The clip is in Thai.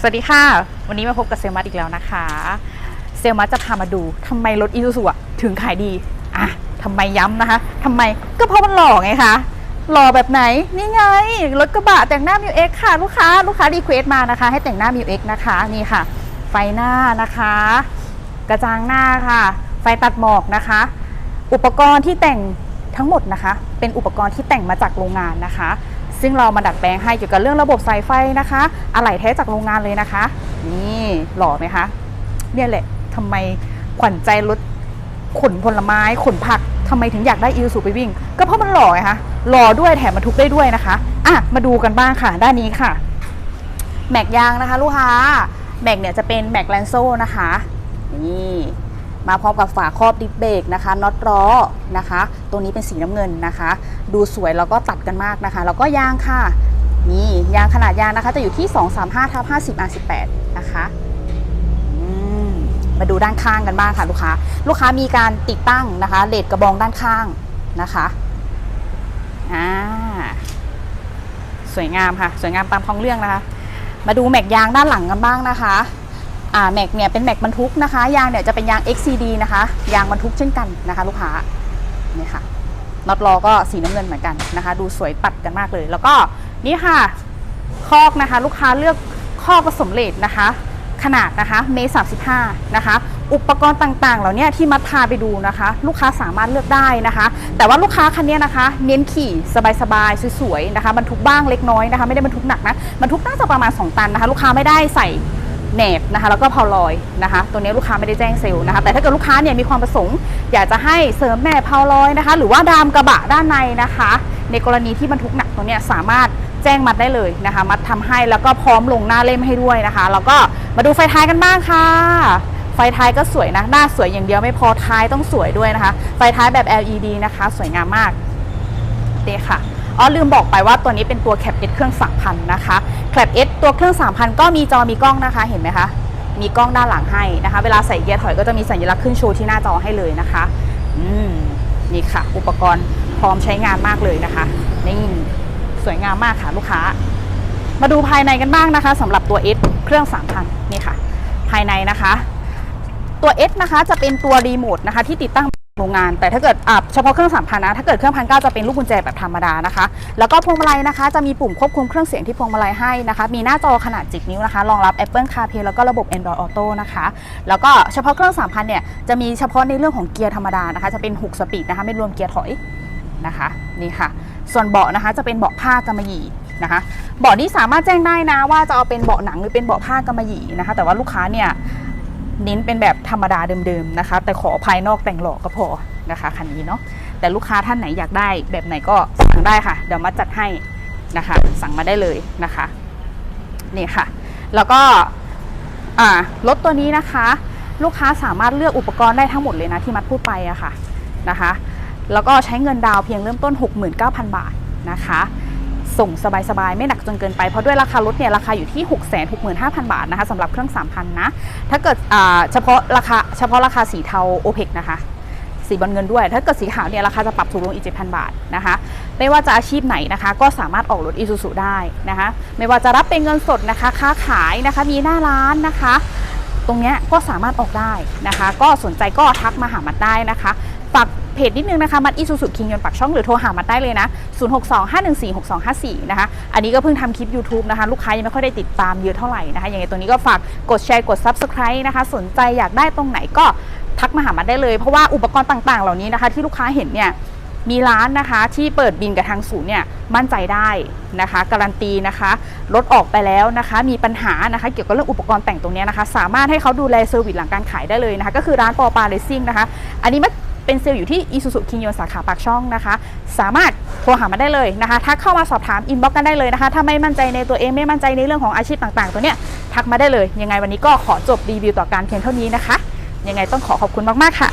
สวัสดีค่ะ วันนี้มาพบกับเซลมัสอีกแล้วนะคะ เซลมัสจะพามาดูทำไมรถอีซูซูถึงขายดี อะทำไมย้ำนะคะทำไมก็เพราะมันหล่อไงคะหล่อแบบไหน นี่ไง รถกระบะแต่งหน้ามิวเอ็กค่ะ ลูกค้าลูกค้ารีเควสต์มานะคะ ให้แต่งหน้ามิวเอ็กนะคะนี่ค่ะ ไฟหน้านะคะ กระจังหน้าค่ะ ไฟตัดหมอกนะคะ อุปกรณ์ที่แต่งทั้งหมดนะคะ เป็นอุปกรณ์ที่แต่งมาจากโรงงานนะคะ ซึ่งเรามาดัดแปลงให้เกี่ยวกับเรื่องระบบสายไฟนะคะ อะไหล่แท้จากโรงงานเลยนะคะ นี่หล่อไหมคะ เนี่ยแหละทำไมขวัญใจรถขนผลไม้ขนผักทำไมถึงอยากได้อีซูไปวิ่ง ก็เพราะมันหล่อไงคะหล่อด้วยแถมบรรทุกได้ด้วยนะคะอะมาดูกันบ้างค่ะ ด้านนี้ค่ะ แม็กยางนะคะ ลูกค้าแม็กเนี่ยจะเป็นแม็กแลนโซนะคะนี่มาพร้อมกับฝาครอบดิสเบรกนะคะน็อตล้อนะคะ ตัวนี้เป็นสีน้ำเงินนะคะ ดูสวยแล้วก็ตัดกันมากนะคะ แล้วก็ยางค่ะ นี่ยางขนาดยางนะคะ จะอยู่ที่ 235ทับ50 R18 นะคะมมาดูด้านข้างกันบ้างค่ะลูกค้า ลูกค้ามีการติดตั้งนะคะเลดกระบองด้านข้างนะคะอ่าสวยงามค่ะ สวยงามตามท้องเรื่องนะคะ มาดูแม็กยางด้านหลังกันบ้างนะคะอ่าแม็กเนี่ยเป็นแม็กบรรทุกนะคะ ยางเนี่ยจะเป็นยาง XCD นะคะ ยางบรรทุกเช่นกันนะคะ ลูกค้านี่ค่ะ น็อตล้อก็สีน้ำเงินเหมือนกันนะคะ ดูสวยตัดกันมากเลย แล้วก็นี่ค่ะคอกนะคะ ลูกค้าเลือกคอกผสมเลทนะคะ ขนาดนะคะเมตร35นะคะ อุปกรณ์ต่างๆ เหล่านี้ที่มัดพาไปดูนะคะ ลูกค้าสามารถเลือกได้นะคะ แต่ว่าลูกค้าคันนี้นะคะ เน้นขี่สบายๆสวยๆนะคะบรรทุกบ้างเล็กน้อยนะคะ ไม่ได้บรรทุกหนักนะบรรทุกน่าจะประมาณ 2 ตันนะคะ ลูกค้าไม่ได้ใส่ แหนบนะคะแล้วก็เพาลอยนะคะตัวนี้ลูกค้าไม่ได้แจ้งเซลล์นะคะแต่ถ้าเกิดลูกค้าเนี่ยมีความประสงค์ อยากจะให้เสริมแหนบเพาลอยนะคะหรือว่าดามกระบะด้านในนะคะ ในกรณีที่บรรทุกหนักตรงเนี้ยสามารถแจ้งมัดได้เลยนะคะ มัดทำให้แล้วก็พร้อมลงหน้าเล่มให้ด้วยนะคะ แล้วก็มาดูไฟท้ายกันบ้างค่ะ ไฟท้ายก็สวยนะ หน้าสวยอย่างเดียวไม่พอท้ายต้องสวยด้วยนะคะ ไฟท้ายแบบ LED นะคะ สวยงามมากเดค่ะ อ๋อลืมบอกไปว่าตัวนี้เป็นตัวแคปเอสเครื่อง 3,000 นะคะแคปเอสตัวเครื่อง 3,000 ก็มีจอมีกล้องนะคะเห็นไหมคะ มีกล้องด้านหลังให้นะคะ เวลาใส่เกียร์ถอยก็จะมีสัญลักษณ์ขึ้นโชว์ที่หน้าจอให้เลยนะคะอืมนี่ค่ะ อุปกรณ์พร้อมใช้งานมากเลยนะคะนี่สวยงามมากค่ะลูกค้า มาดูภายในกันบ้างนะคะสำหรับตัว S เครื่อง 3,000 นี่ค่ะ ภายในนะคะ ตัว S นะคะจะเป็นตัวรีโมทนะคะที่ติดตั้ง โรงงาน แต่ถ้าเกิดอ่าเฉพาะเครื่อง3,000นนะถ้าเกิดเครื่องพันเก้าจะเป็นลูกกุญแจแบบธรรมดานะคะ แล้วก็พวงมาลัยนะคะ จะมีปุ่มควบคุมเครื่องเสียงที่พวงมาลัยให้นะคะ มีหน้าจอขนาดจิกนิ้วนะคะ รองรับ Apple CarPlay แล้วก็ระบบ Android Auto นะคะ แล้วก็เฉพาะเครื่อง3,000เนี่ยจะมีเฉพาะในเรื่องของเกียร์ธรรมดานะคะ จะเป็น6สปีดนะคะ ไม่รวมเกียร์ถอยนะคะนี่ค่ะ ส่วนเบาะนะคะจะเป็นเบาะผ้ากำมะหยี่นะคะเบาะนี้สามารถแจ้งได้นะว่าจะเอาเป็นเบาะหนังหรือเป็นเบาะผ้ากำมะหยี่นะคะ แต่ว่าลูกค้าเนี่ย เน้นเป็นแบบธรรมดาเดิมๆนะคะ แต่ขอภายนอกแต่งหล่อก็พอนะคะคันนี้เนาะแต่ลูกค้าท่านไหนอยากได้แบบไหนก็สั่งได้ค่ะ เดี๋ยวมาจัดให้นะคะ สั่งมาได้เลยนะคะนี่ค่ะ แล้วก็อ่ารถตัวนี้นะคะ ลูกค้าสามารถเลือกอุปกรณ์ได้ทั้งหมดเลยนะที่มัดพูดไปอะค่ะนะคะ แล้วก็ใช้เงินดาวเพียงเริ่มต้น 69,000 บาทนะคะ ส่งสบายๆ ไม่หนักจนเกินไป เพราะด้วยราคารถเนี่ยราคาอยู่ที่ 665,000 บาทนะคะสำหรับเครื่อง 3,000 นะ ถ้าเกิดเฉพาะราคาเฉพาะราคาสีเทา OPEC นะคะสีบอลเงินด้วย ถ้าเกิดสีขาวเนี่ยราคาจะปรับถูกลงอีก7,000บาทนะคะ ไม่ว่าจะอาชีพไหนนะคะ ก็สามารถออกรถ Isuzu ได้นะคะ ไม่ว่าจะรับเป็นเงินสดนะคะ ค้าขายนะคะ มีหน้าร้านนะคะ ตรงเนี้ยก็สามารถออกได้นะคะ ก็สนใจก็ทักมาหามัดได้นะคะ ฝาก เพจนิดนึงนะคะ มัดอีซูซูคิงยนปักช่องหรือโทรหามัดได้เลยนะ 0625146254 นะคะ อันนี้ก็เพิ่งทำคลิป YouTube นะคะ ลูกค้ายังไม่ค่อยได้ติดตามเยอะเท่าไหร่นะคะยังไงตัวนี้ก็ฝากกดแชร์กด Subscribe นะคะ สนใจอยากได้ตรงไหนก็ทักมาหามัดได้เลย เพราะว่าอุปกรณ์ต่างๆ เหล่านี้นะคะ ที่ลูกค้าเห็นเนี่ยมีร้านนะคะที่เปิดบินกับทางศูนย์เนี่ยมั่นใจได้นะคะ การันตีนะคะรถออกไปแล้วนะคะ มีปัญหานะคะ เกี่ยวกับเรื่องอุปกรณ์แต่งตรงนี้นะคะ สามารถให้เขาดูแลเซอร์วิสหลังการขายได้เลยนะคะ ก็คือร้านปอปาเลซิ่งนะคะ อันนี้มัน เป็นเซลล์อยู่ที่อีซูซูคิงยนสาขาปากช่องนะคะ สามารถโทรหามาได้เลยนะคะถ้าเข้ามาสอบถามอินบ็อกกันได้เลยนะคะถ้าไม่มั่นใจในตัวเองไม่มั่นใจในเรื่องของอาชีพต่างๆ ตัวเนี้ยทักมาได้เลย ยังไงวันนี้ก็ขอจบรีวิวต่อการเพียงเท่านี้นะคะ ยังไงต้องขอขอบคุณมากๆค่ะ